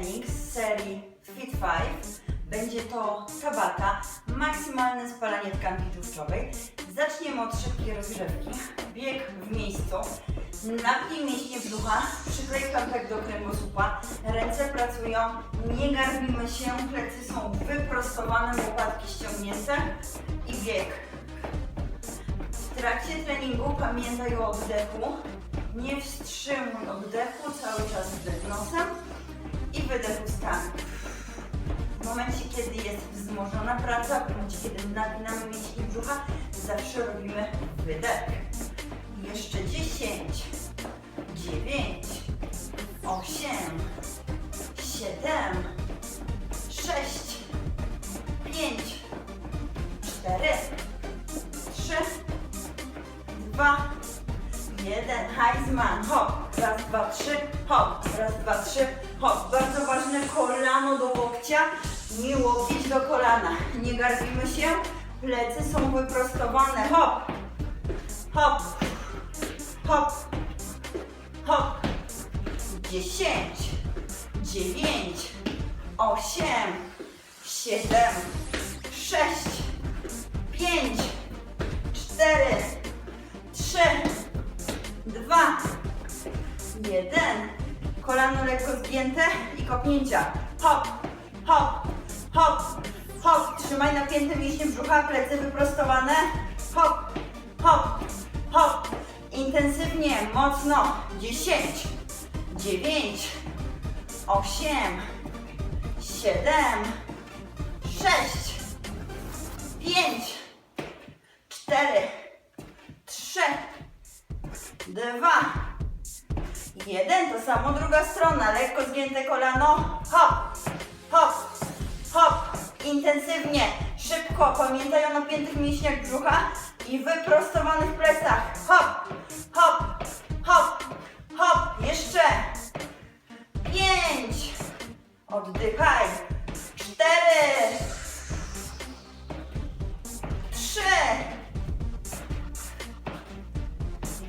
trening z serii Fit 5. Będzie to tabata, maksymalne spalanie tkanki tłuszczowej. Zaczniemy od szybkiej rozgrzewki. Bieg w miejscu. Napnij mięśnie brzucha, przyklej klampek do kręgosłupa. Ręce pracują, nie garbimy się, plecy są wyprostowane, łopatki ściągnięte i bieg. W trakcie treningu pamiętaj o oddechu. Nie wstrzymuj oddechu, cały czas wdech nosem i wydech ustami. W momencie, kiedy jest wzmożona praca, w momencie, kiedy napinamy mięśnie brzucha, zawsze robimy wydech. Jeszcze 10, 9, 8, 7, nie łokieć do kolana. Nie garbimy się, plecy są wyprostowane, hop, hop, hop, hop. Dziesięć, dziewięć, osiem, siedem, sześć, pięć, cztery, trzy, dwa, jeden. Kolano lekko zgięte i kopnięcia. Hop, hop, hop, hop. Trzymaj napięte mięśnie brzucha, plecy wyprostowane. Hop, hop, hop. Intensywnie, mocno. 10, 9, 8, 7, 6, 5, 4, 3, dwa, jeden, to samo druga strona, lekko zgięte kolano, hop, intensywnie, szybko, pamiętaj o napiętych mięśniach brzucha i wyprostowanych plecach, hop, hop, hop, hop, jeszcze, pięć, oddychaj, cztery, trzy,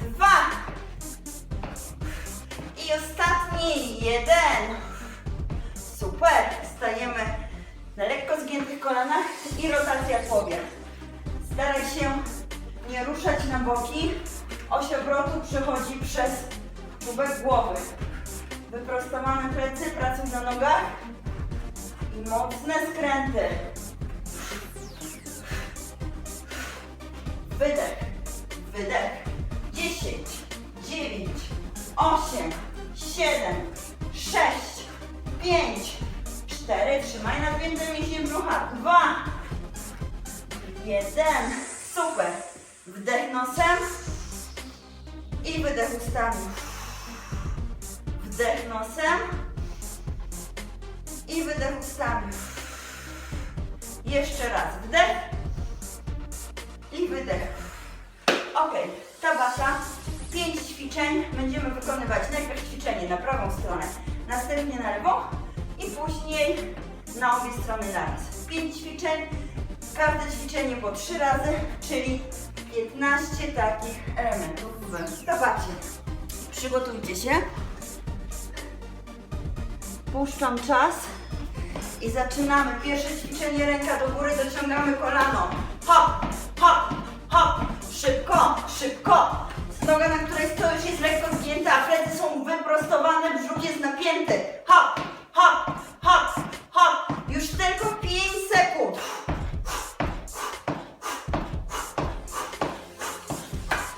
dwa. I ostatni, jeden. Super, stajemy na lekko zgiętych kolanach i rotacja powiek. Staraj się nie ruszać na boki. Oś obrotu przechodzi przez czubek głowy. Wyprostowane plecy, pracuj na nogach i mocne skręty. Wydech, wydech. 10, 9, 8, 7, 6, 5, 4. Trzymaj napięte mięśnie brzucha. 2, 1. Super. Wdech nosem i wydech ustami. Wdech nosem i wydech ustami. Jeszcze raz. Wdech i wydech. Ok, tabata. Pięć ćwiczeń będziemy wykonywać. Najpierw ćwiczenie na prawą stronę, następnie na lewą i później na obie strony naraz. Pięć ćwiczeń, każde ćwiczenie po trzy razy, czyli 15 takich elementów tabacie. Przygotujcie się. Puszczam czas i zaczynamy. Pierwsze ćwiczenie, ręka do góry, dociągamy kolano. Hop, hop, hop. Szybko, szybko. Noga, na której stoisz jest lekko zgięta, plecy są wyprostowane, brzuch jest napięty. Hop, hop, hop, hop. Już tylko 5 sekund.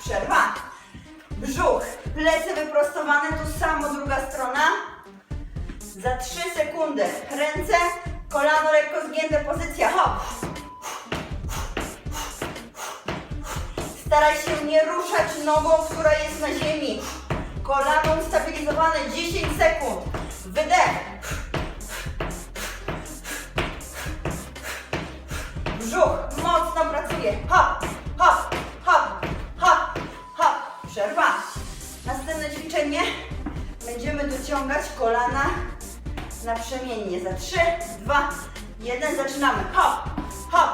Przerwa. Brzuch, plecy wyprostowane, tu samo druga strona. Za 3 sekundy. Ręce, kolano lekko zgięte, pozycja. Hop. Staraj się nie ruszać nogą, która jest na ziemi. Kolano ustabilizowane 10 sekund. Wydech. Pracuje. Hop, hop, hop, hop, hop. Przerwa. Następne ćwiczenie. Będziemy dociągać kolana naprzemiennie. Za 3, 2, 1. Zaczynamy. Hop, hop,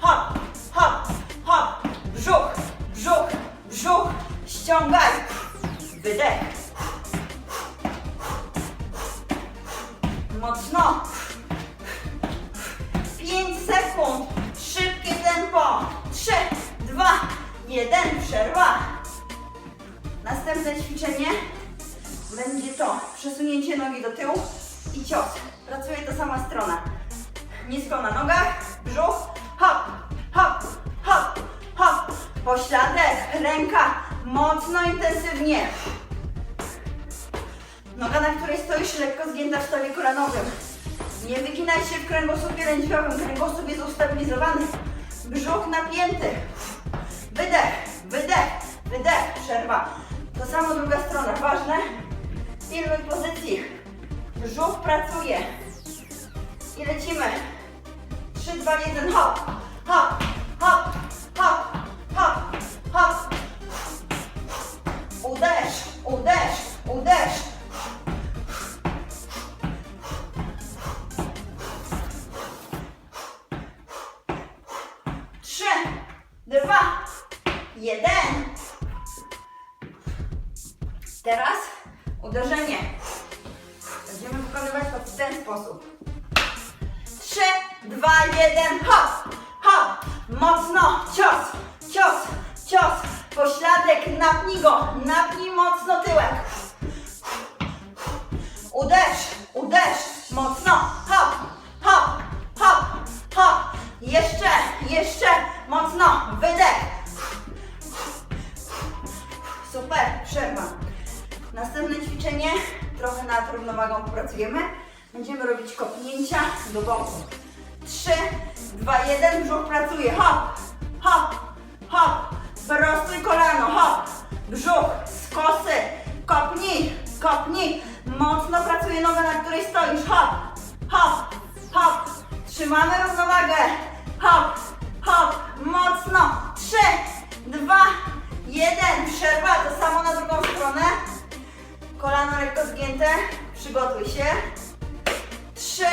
hop, hop, hop. Brzuch, brzuch, brzuch. Ściągaj. Wydech. Mocno. 5 sekund. Tempo. 3, 2, 1. Przerwa. Następne ćwiczenie będzie to przesunięcie nogi do tyłu i cios. Pracuje ta sama strona. Nisko na nogach, brzuch, hop, hop, hop, hop. Pośladek, ręka, mocno, intensywnie. Noga, na której stoisz, lekko zgięta w stawie kolanowym. Nie wyginaj się w kręgosłupie lędźwiowym, kręgosłup jest ustabilizowany. Brzuch napięty. Wydech, wydech, wydech, przerwa. To samo druga strona, ważne. Pilnuj pozycji. Brzuch pracuje. I lecimy. 3, 2, 1, hop, hop, hop, hop, hop, hop. Uderz, uderz, uderz. Jeden. Teraz uderzenie. Będziemy wykonywać to w ten sposób. Trzy, dwa, jeden, hop, hop. Mocno, cios, cios, cios. Pośladek, napnij go, napnij mocno tyłek. Brzuch, skosy. Kopnij, kopnij. Mocno pracuje noga, na której stoisz. Hop, hop, hop. Trzymamy równowagę. Hop, hop. Mocno. 3, 2, 1. Przerwa. To samo na drugą stronę. Kolano lekko zgięte. Przygotuj się. 3,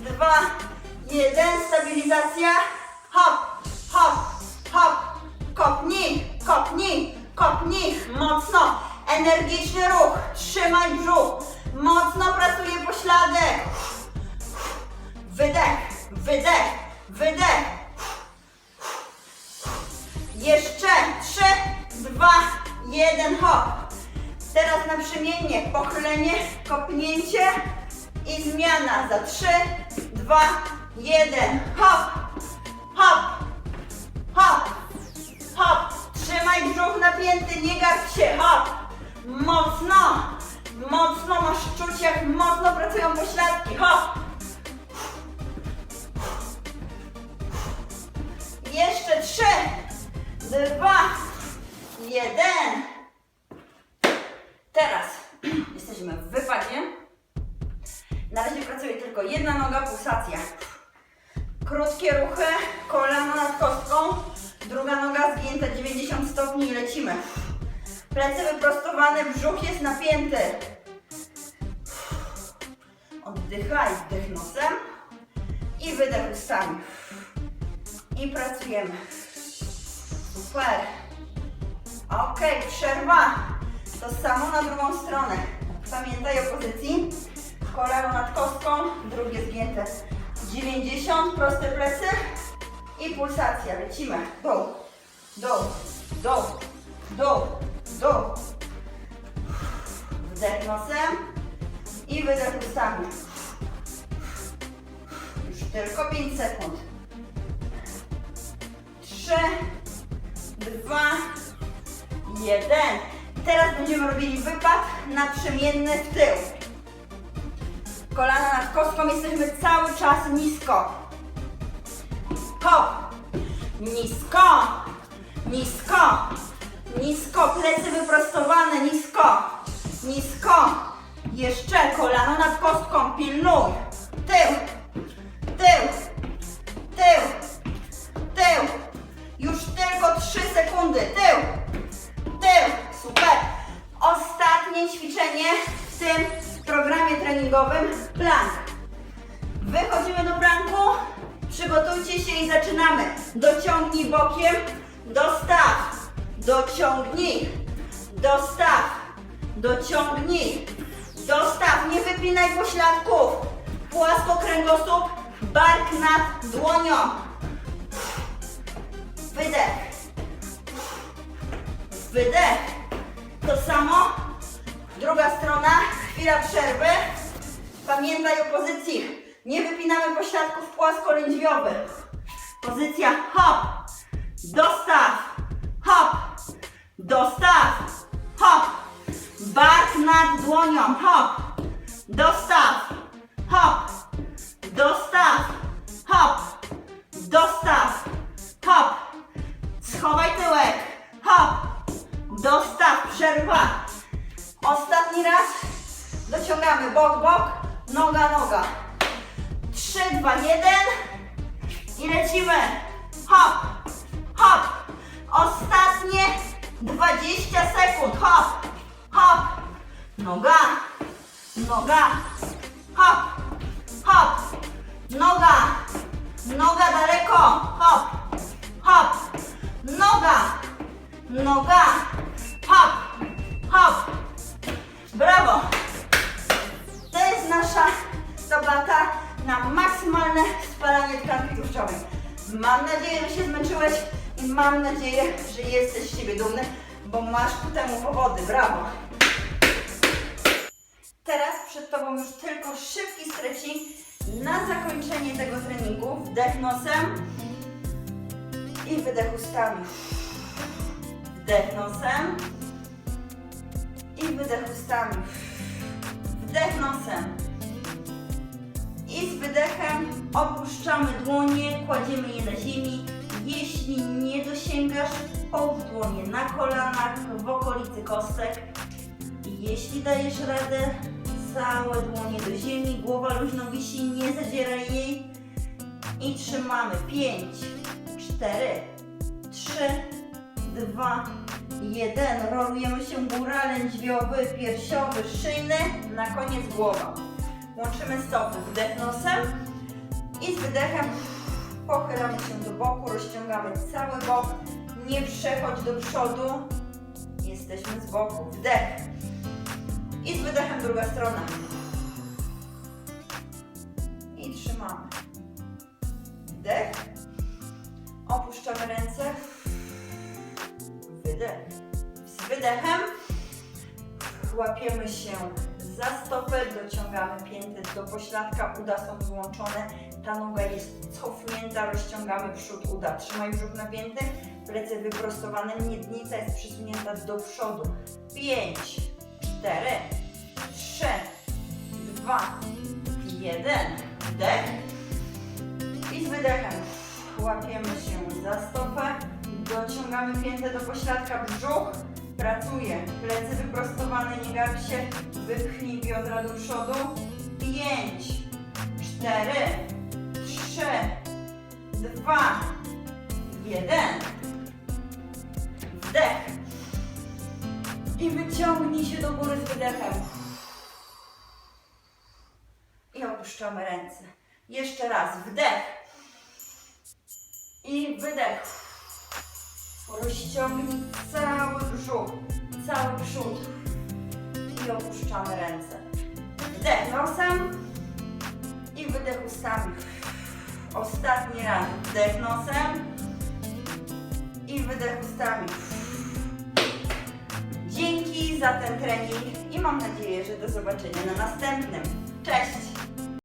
2, 1. Stabilizacja. Hop, hop. Energiczny ruch. Trzymaj brzuch. Mocno pracuje pośladek. Wydech, wydech, wydech. Jeszcze 3, 2, 1, hop. Teraz naprzemiennie, pochylenie, kopnięcie i zmiana za 3, 2, 1, hop, hop, hop, hop. Trzymaj brzuch napięty, nie garb się, hop. Mocno, mocno masz czuć jak mocno pracują pośladki, hop. Jeszcze 3, 2, 1. Teraz jesteśmy w wypadzie. Na razie pracuje tylko jedna noga, pulsacja. Krótkie ruchy, kolano nad kostką, druga noga zgięta 90 stopni i lecimy. Plecy wyprostowane, brzuch jest napięty. Oddychaj, wdech nosem i wydech ustami. I pracujemy. Super. Ok, przerwa. To samo na drugą stronę. Pamiętaj o pozycji. Kolano nad kostką, drugie zgięte. 90, proste plecy i pulsacja. Lecimy. Dół, dół, dół, dół, dół. Wdech nosem i wydech ustami. Już tylko 5 sekund. 3, 2, 1. Teraz będziemy robili wypad naprzemienny w tył. Kolana nad kostką, jesteśmy cały czas nisko. Hop. Nisko. Nisko. Nisko. Plecy wyprostowane. Nisko. Nisko. Jeszcze kolano nad kostką. Pilnuj. Tył. Tył. Dostaw. Nie wypinaj pośladków. Płasko kręgosłup, bark nad dłonią. Wydech. Wydech. To samo. Druga strona. Chwila przerwy. Pamiętaj o pozycji. Nie wypinamy pośladków płasko-lędźwiowych. Pozycja hop. Dostaw. Hop. Dostaw. Hop. Bark nad dłonią. Hop. Dostaw. Noga. Noga. Hop. Hop. Noga. Noga daleko. Hop. Hop. Noga. Noga. Hop. Hop. Brawo. To jest nasza tabata na maksymalne spalanie tkanki tłuszczowej. Mam nadzieję, że się zmęczyłeś i mam nadzieję, że jesteś z siebie dumny, bo masz ku temu powody. Brawo. Teraz przed Tobą już tylko szybki stretching na zakończenie tego treningu. Wdech nosem i wydech ustami. Wdech nosem i wydech ustami. Wdech nosem. I z wydechem opuszczamy dłonie, kładziemy je na ziemi. Jeśli nie dosięgasz, połóż dłonie na kolanach, w okolicy kostek. Jeśli dajesz radę, całe dłonie do ziemi, głowa luźno wisi, nie zadzieraj jej. I trzymamy 5, 4, 3, 2, 1. Rolujemy się góra, lędźwiowy, piersiowy, szyjny, na koniec głowa. Łączymy stopy, wdech nosem i z wydechem pochylamy się do boku, rozciągamy cały bok. Nie przechodź do przodu, jesteśmy z boku. Wdech. I z wydechem druga strona. I trzymamy. Wdech. Opuszczamy ręce. Wydech. Z wydechem łapiemy się za stopę, dociągamy pięty do pośladka, uda są złączone, ta noga jest cofnięta, rozciągamy przód uda. Trzymaj brzuch napięty, plecy wyprostowane, miednica jest przesunięta do przodu. 5, 4, 3, 2, 1. Wdech. I z wydechem łapiemy się za stopę, dociągamy piętę do pośladka, brzuch pracuje, plecy wyprostowane, nie garb się, wypchnij biodra do przodu. 5, 4, 3, 2, 1. Wdech. I wyciągnij się do góry z wydechem. I opuszczamy ręce. Jeszcze raz. Wdech. I wydech. Rozciągnij cały brzuch, cały przód. I opuszczamy ręce. Wdech nosem i wydech ustami. Ostatni raz. Wdech nosem i wydech ustami. Dzięki za ten trening i mam nadzieję, że do zobaczenia na następnym. Cześć!